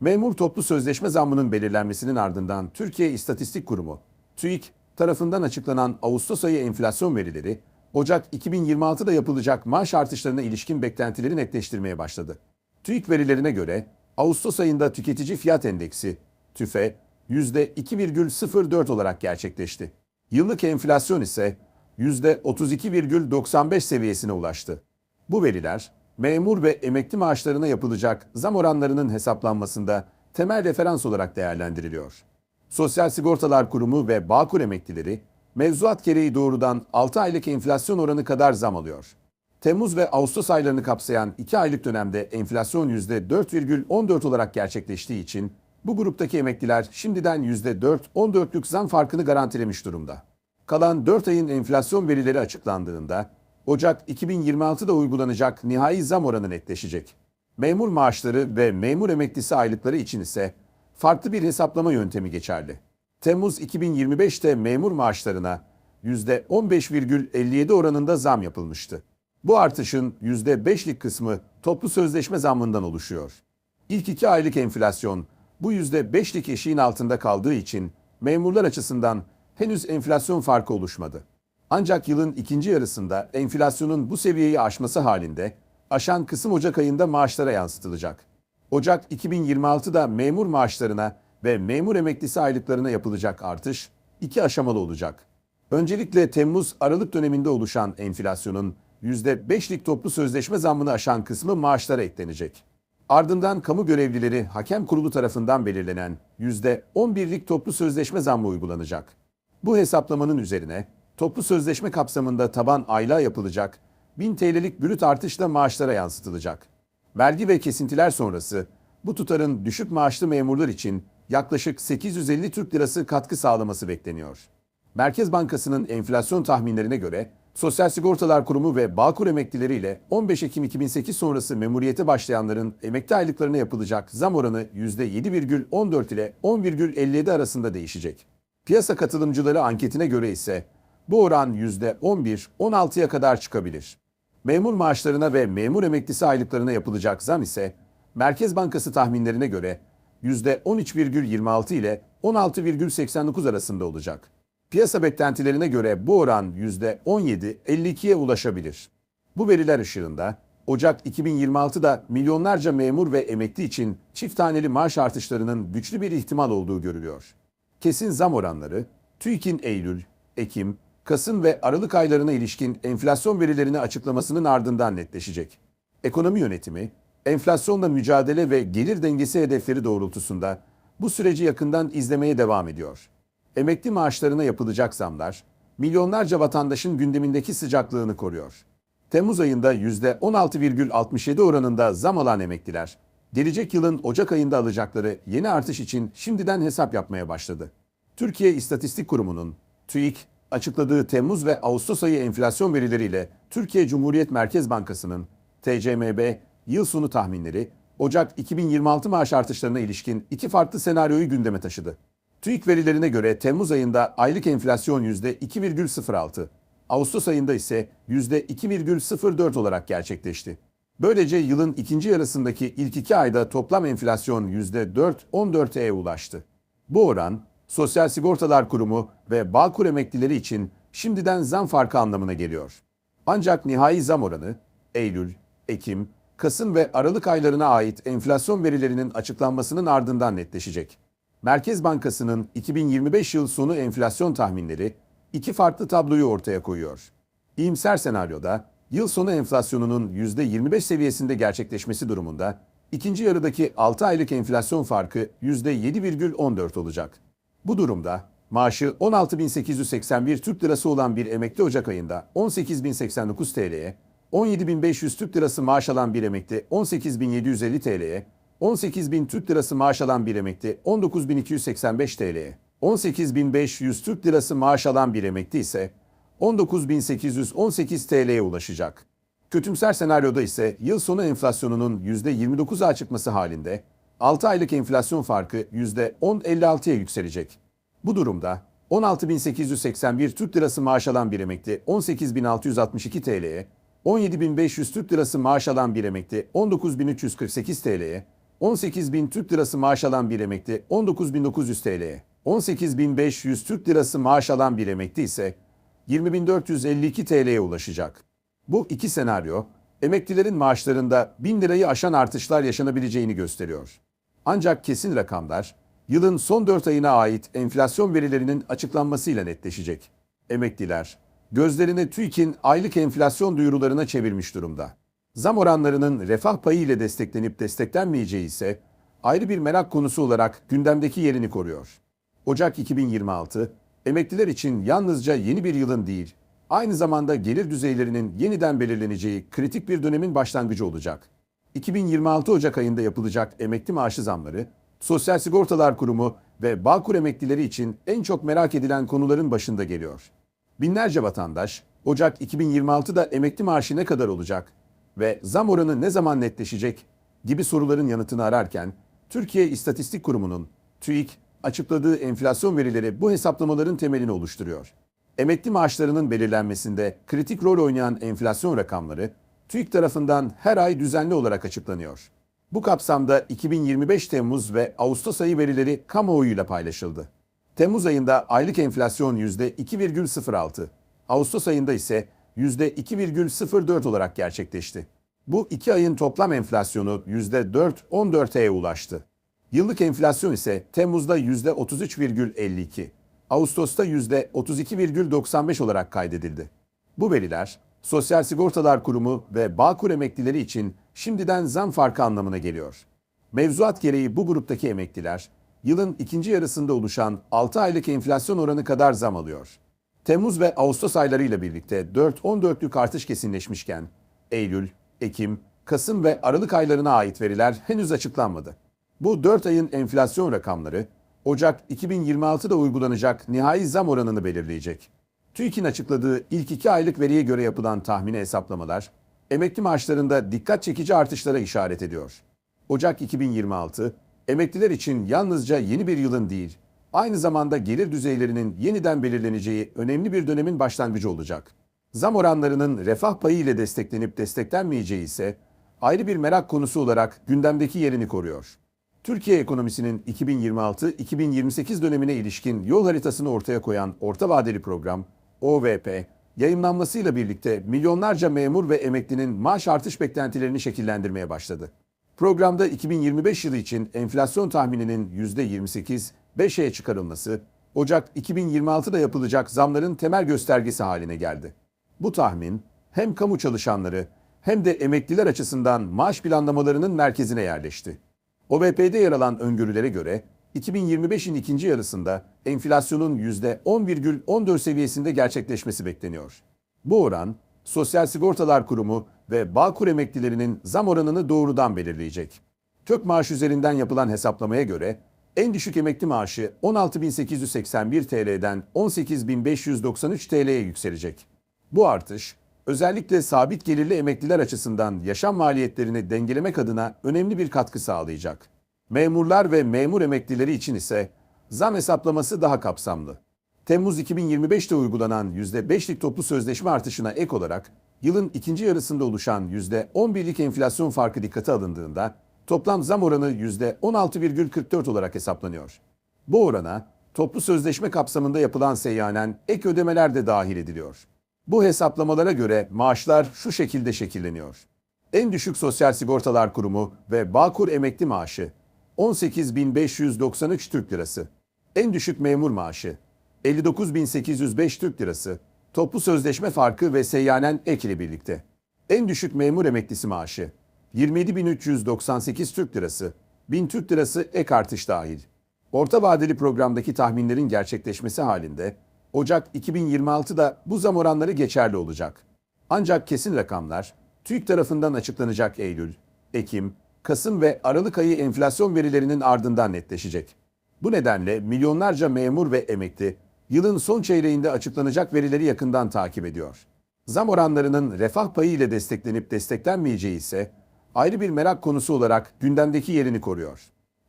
Memur toplu sözleşme zammının belirlenmesinin ardından Türkiye İstatistik Kurumu, TÜİK tarafından açıklanan Ağustos ayı enflasyon verileri, Ocak 2026'da yapılacak maaş artışlarına ilişkin beklentileri netleştirmeye başladı. TÜİK verilerine göre Ağustos ayında tüketici fiyat endeksi, TÜFE, %2,04 olarak gerçekleşti. Yıllık enflasyon ise %32,95 seviyesine ulaştı. Bu veriler, memur ve emekli maaşlarına yapılacak zam oranlarının hesaplanmasında temel referans olarak değerlendiriliyor. Sosyal Sigortalar Kurumu ve Bağkur emeklileri mevzuat gereği doğrudan 6 aylık enflasyon oranı kadar zam alıyor. Temmuz ve Ağustos aylarını kapsayan 2 aylık dönemde enflasyon %4,14 olarak gerçekleştiği için bu gruptaki emekliler şimdiden %4-14'lük zam farkını garantilemiş durumda. Kalan 4 ayın enflasyon verileri açıklandığında Ocak 2026'da uygulanacak nihai zam oranı netleşecek. Memur maaşları ve memur emeklisi aylıkları için ise farklı bir hesaplama yöntemi geçerli. Temmuz 2025'te memur maaşlarına %15,57 oranında zam yapılmıştı. Bu artışın %5'lik kısmı toplu sözleşme zammından oluşuyor. İlk iki aylık enflasyon bu %5'lik eşiğin altında kaldığı için memurlar açısından henüz enflasyon farkı oluşmadı. Ancak yılın ikinci yarısında enflasyonun bu seviyeyi aşması halinde aşan kısım Ocak ayında maaşlara yansıtılacak. Ocak 2026'da memur maaşlarına ve memur emeklisi aylıklarına yapılacak artış iki aşamalı olacak. Öncelikle Temmuz-Aralık döneminde oluşan enflasyonun %5'lik toplu sözleşme zammını aşan kısmı maaşlara eklenecek. Ardından kamu görevlileri hakem kurulu tarafından belirlenen %11'lik toplu sözleşme zammı uygulanacak. Bu hesaplamanın üzerine toplu sözleşme kapsamında taban aylığa yapılacak 1000 TL'lik brüt artışla maaşlara yansıtılacak. Vergi ve kesintiler sonrası bu tutarın düşük maaşlı memurlar için yaklaşık 850 Türk Lirası katkı sağlaması bekleniyor. Merkez Bankası'nın enflasyon tahminlerine göre Sosyal Sigortalar Kurumu ve Bağkur emeklileriyle 15 Ekim 2008 sonrası memuriyete başlayanların emekli aylıklarına yapılacak zam oranı %7,14 ile 10,57 arasında değişecek. Piyasa katılımcıları anketine göre ise bu oran %11-16'ya kadar çıkabilir. Memur maaşlarına ve memur emeklisi aylıklarına yapılacak zam ise Merkez Bankası tahminlerine göre %13,26 ile 16,89 arasında olacak. Piyasa beklentilerine göre bu oran %17-52'ye ulaşabilir. Bu veriler ışığında Ocak 2026'da milyonlarca memur ve emekli için çift taneli maaş artışlarının güçlü bir ihtimal olduğu görülüyor. Kesin zam oranları TÜİK'in Eylül, Ekim, Kasım ve Aralık aylarına ilişkin enflasyon verilerini açıklamasının ardından netleşecek. Ekonomi yönetimi, enflasyonla mücadele ve gelir dengesi hedefleri doğrultusunda bu süreci yakından izlemeye devam ediyor. Emekli maaşlarına yapılacak zamlar, milyonlarca vatandaşın gündemindeki sıcaklığını koruyor. Temmuz ayında %16,67 oranında zam alan emekliler, gelecek yılın Ocak ayında alacakları yeni artış için şimdiden hesap yapmaya başladı. Türkiye İstatistik Kurumu'nun TÜİK açıkladığı Temmuz ve Ağustos ayı enflasyon verileriyle Türkiye Cumhuriyet Merkez Bankası'nın TCMB yıl sonu tahminleri Ocak 2026 maaş artışlarına ilişkin iki farklı senaryoyu gündeme taşıdı. TÜİK verilerine göre Temmuz ayında aylık enflasyon %2,06, Ağustos ayında ise %2,04 olarak gerçekleşti. Böylece yılın ikinci yarısındaki ilk iki ayda toplam enflasyon %4-14'e ulaştı. Bu oran, Sosyal Sigortalar Kurumu ve Bağkur emeklileri için şimdiden zam farkı anlamına geliyor. Ancak nihai zam oranı, Eylül, Ekim, Kasım ve Aralık aylarına ait enflasyon verilerinin açıklanmasının ardından netleşecek. Merkez Bankası'nın 2025 yıl sonu enflasyon tahminleri iki farklı tabloyu ortaya koyuyor. İyimser senaryoda yıl sonu enflasyonunun %25 seviyesinde gerçekleşmesi durumunda ikinci yarıdaki 6 aylık enflasyon farkı %7,14 olacak. Bu durumda maaşı 16.881 Türk Lirası olan bir emekli Ocak ayında 18.089 TL'ye, 17.500 Türk Lirası maaş alan bir emekli 18.750 TL'ye, 18.000 Türk Lirası maaş alan bir emekli 19.285 TL'ye, 18.500 Türk Lirası maaş alan bir emekli ise 19.818 TL'ye ulaşacak. Kötümser senaryoda ise yıl sonu enflasyonunun %29'a çıkması halinde 6 aylık enflasyon farkı %10.56'ya yükselecek. Bu durumda 16.881 Türk Lirası maaş alan bir emekli 18.662 TL'ye, 17.500 Türk Lirası maaş alan bir emekli 19.348 TL'ye, 18.000 Türk Lirası maaş alan bir emekli 19.900 TL'ye, 18.500 Türk Lirası maaş alan bir emekli ise 20.452 TL'ye ulaşacak. Bu iki senaryo, emeklilerin maaşlarında 1000 lirayı aşan artışlar yaşanabileceğini gösteriyor. Ancak kesin rakamlar, yılın son 4 ayına ait enflasyon verilerinin açıklanmasıyla netleşecek. Emekliler, gözlerini TÜİK'in aylık enflasyon duyurularına çevirmiş durumda. Zam oranlarının refah payı ile desteklenip desteklenmeyeceği ise ayrı bir merak konusu olarak gündemdeki yerini koruyor. Ocak 2026, emekliler için yalnızca yeni bir yılın değil, aynı zamanda gelir düzeylerinin yeniden belirleneceği kritik bir dönemin başlangıcı olacak. 2026 Ocak ayında yapılacak emekli maaşı zamları, Sosyal Sigortalar Kurumu ve Bağkur emeklileri için en çok merak edilen konuların başında geliyor. Binlerce vatandaş, Ocak 2026'da emekli maaşı ne kadar olacak ve zam oranı ne zaman netleşecek gibi soruların yanıtını ararken, Türkiye İstatistik Kurumu'nun TÜİK açıkladığı enflasyon verileri bu hesaplamaların temelini oluşturuyor. Emekli maaşlarının belirlenmesinde kritik rol oynayan enflasyon rakamları TÜİK tarafından her ay düzenli olarak açıklanıyor. Bu kapsamda 2025 Temmuz ve Ağustos ayı verileri kamuoyuyla paylaşıldı. Temmuz ayında aylık enflasyon %2,06, Ağustos ayında ise %2,04 olarak gerçekleşti. Bu iki ayın toplam enflasyonu %4,14'e ulaştı. Yıllık enflasyon ise Temmuz'da %33,52, Ağustos'ta %32,95 olarak kaydedildi. Bu veriler Sosyal Sigortalar Kurumu ve Bağkur emeklileri için şimdiden zam farkı anlamına geliyor. Mevzuat gereği bu gruptaki emekliler yılın ikinci yarısında oluşan 6 aylık enflasyon oranı kadar zam alıyor. Temmuz ve Ağustos aylarıyla birlikte 4-14'lük artış kesinleşmişken Eylül, Ekim, Kasım ve Aralık aylarına ait veriler henüz açıklanmadı. Bu 4 ayın enflasyon rakamları Ocak 2026'da uygulanacak nihai zam oranını belirleyecek. TÜİK'in açıkladığı ilk 2 aylık veriye göre yapılan tahmini hesaplamalar, emekli maaşlarında dikkat çekici artışlara işaret ediyor. Ocak 2026, emekliler için yalnızca yeni bir yılın değil, aynı zamanda gelir düzeylerinin yeniden belirleneceği önemli bir dönemin başlangıcı olacak. Zam oranlarının refah payı ile desteklenip desteklenmeyeceği ise ayrı bir merak konusu olarak gündemdeki yerini koruyor. Türkiye ekonomisinin 2026-2028 dönemine ilişkin yol haritasını ortaya koyan orta vadeli program OVP yayınlanmasıyla birlikte milyonlarca memur ve emeklinin maaş artış beklentilerini şekillendirmeye başladı. Programda 2025 yılı için enflasyon tahmininin %28 5'e çıkarılması, Ocak 2026'da yapılacak zamların temel göstergesi haline geldi. Bu tahmin hem kamu çalışanları hem de emekliler açısından maaş planlamalarının merkezine yerleşti. OVP'de yer alan öngörülere göre 2025'in ikinci yarısında enflasyonun %10,14 seviyesinde gerçekleşmesi bekleniyor. Bu oran, Sosyal Sigortalar Kurumu ve Bağkur emeklilerinin zam oranını doğrudan belirleyecek. Kök maaş üzerinden yapılan hesaplamaya göre en düşük emekli maaşı 16.881 TL'den 18.593 TL'ye yükselecek. Bu artış, özellikle sabit gelirli emekliler açısından yaşam maliyetlerini dengelemek adına önemli bir katkı sağlayacak. Memurlar ve memur emeklileri için ise zam hesaplaması daha kapsamlı. Temmuz 2025'te uygulanan %5'lik toplu sözleşme artışına ek olarak yılın ikinci yarısında oluşan %11'lik enflasyon farkı dikkate alındığında toplam zam oranı %16,44 olarak hesaplanıyor. Bu orana toplu sözleşme kapsamında yapılan seyyanen ek ödemeler de dahil ediliyor. Bu hesaplamalara göre maaşlar şu şekilde şekilleniyor. En düşük Sosyal Sigortalar Kurumu ve Bağkur emekli maaşı 18.593 Türk Lirası. En düşük memur maaşı 59.805 Türk Lirası. Toplu sözleşme farkı ve seyyanen ek ile birlikte. En düşük memur emeklisi maaşı 27.398 Türk Lirası. 1000 Türk Lirası ek artış dahil. Orta vadeli programdaki tahminlerin gerçekleşmesi halinde Ocak 2026'da bu zam oranları geçerli olacak. Ancak kesin rakamlar TÜİK tarafından açıklanacak Eylül, Ekim, Kasım ve Aralık ayı enflasyon verilerinin ardından netleşecek. Bu nedenle milyonlarca memur ve emekli yılın son çeyreğinde açıklanacak verileri yakından takip ediyor. Zam oranlarının refah payı ile desteklenip desteklenmeyeceği ise ayrı bir merak konusu olarak gündemdeki yerini koruyor.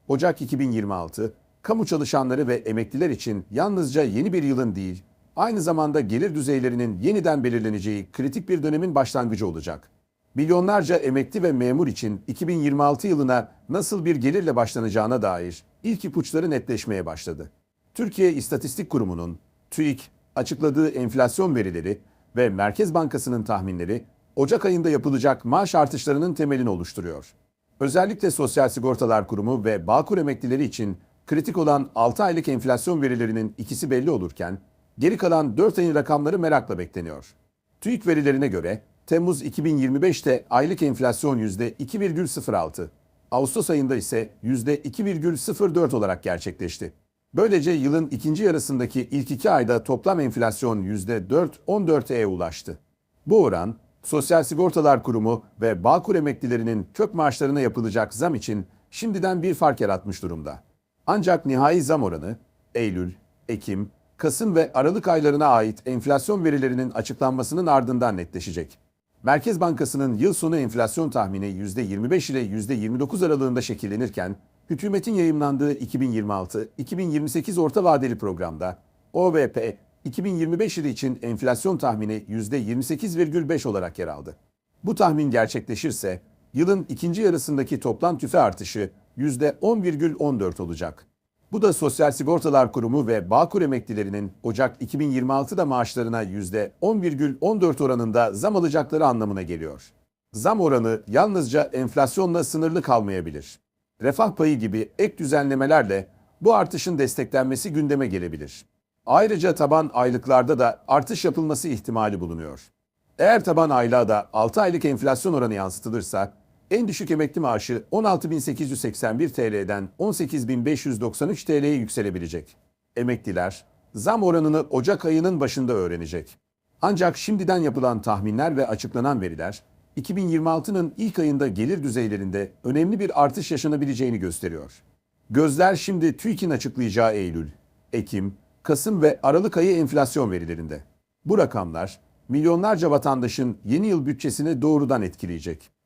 Ocak 2026, kamu çalışanları ve emekliler için yalnızca yeni bir yılın değil, aynı zamanda gelir düzeylerinin yeniden belirleneceği kritik bir dönemin başlangıcı olacak. Milyonlarca emekli ve memur için 2026 yılına nasıl bir gelirle başlanacağına dair ilk ipuçları netleşmeye başladı. Türkiye İstatistik Kurumu'nun TÜİK açıkladığı enflasyon verileri ve Merkez Bankası'nın tahminleri Ocak ayında yapılacak maaş artışlarının temelini oluşturuyor. Özellikle Sosyal Sigortalar Kurumu ve Bağkur emeklileri için kritik olan 6 aylık enflasyon verilerinin ikisi belli olurken, geri kalan 4 ayın rakamları merakla bekleniyor. TÜİK verilerine göre Temmuz 2025'te aylık enflasyon %2,06, Ağustos ayında ise %2,04 olarak gerçekleşti. Böylece yılın ikinci yarısındaki ilk iki ayda toplam enflasyon %4,14'e ulaştı. Bu oran, Sosyal Sigortalar Kurumu ve Bağkur emeklilerinin kök maaşlarına yapılacak zam için şimdiden bir fark yaratmış durumda. Ancak nihai zam oranı Eylül, Ekim, Kasım ve Aralık aylarına ait enflasyon verilerinin açıklanmasının ardından netleşecek. Merkez Bankası'nın yıl sonu enflasyon tahmini %25 ile %29 aralığında şekillenirken, hükümetin yayımlandığı 2026-2028 orta vadeli programda OVP 2025 yılı için enflasyon tahmini %28,5 olarak yer aldı. Bu tahmin gerçekleşirse yılın ikinci yarısındaki toplam tüfe artışı %10,14 olacak. Bu da Sosyal Sigortalar Kurumu ve Bağkur emeklilerinin Ocak 2026'da maaşlarına %10,14 oranında zam alacakları anlamına geliyor. Zam oranı yalnızca enflasyonla sınırlı kalmayabilir. Refah payı gibi ek düzenlemelerle bu artışın desteklenmesi gündeme gelebilir. Ayrıca taban aylıklarda da artış yapılması ihtimali bulunuyor. Eğer taban aylığa da 6 aylık enflasyon oranı yansıtılırsa en düşük emekli maaşı 16.881 TL'den 18.593 TL'ye yükselebilecek. Emekliler zam oranını Ocak ayının başında öğrenecek. Ancak şimdiden yapılan tahminler ve açıklanan veriler 2026'nın ilk ayında gelir düzeylerinde önemli bir artış yaşanabileceğini gösteriyor. Gözler şimdi TÜİK'in açıklayacağı Eylül, Ekim, Kasım ve Aralık ayı enflasyon verilerinde. Bu rakamlar milyonlarca vatandaşın yeni yıl bütçesini doğrudan etkileyecek.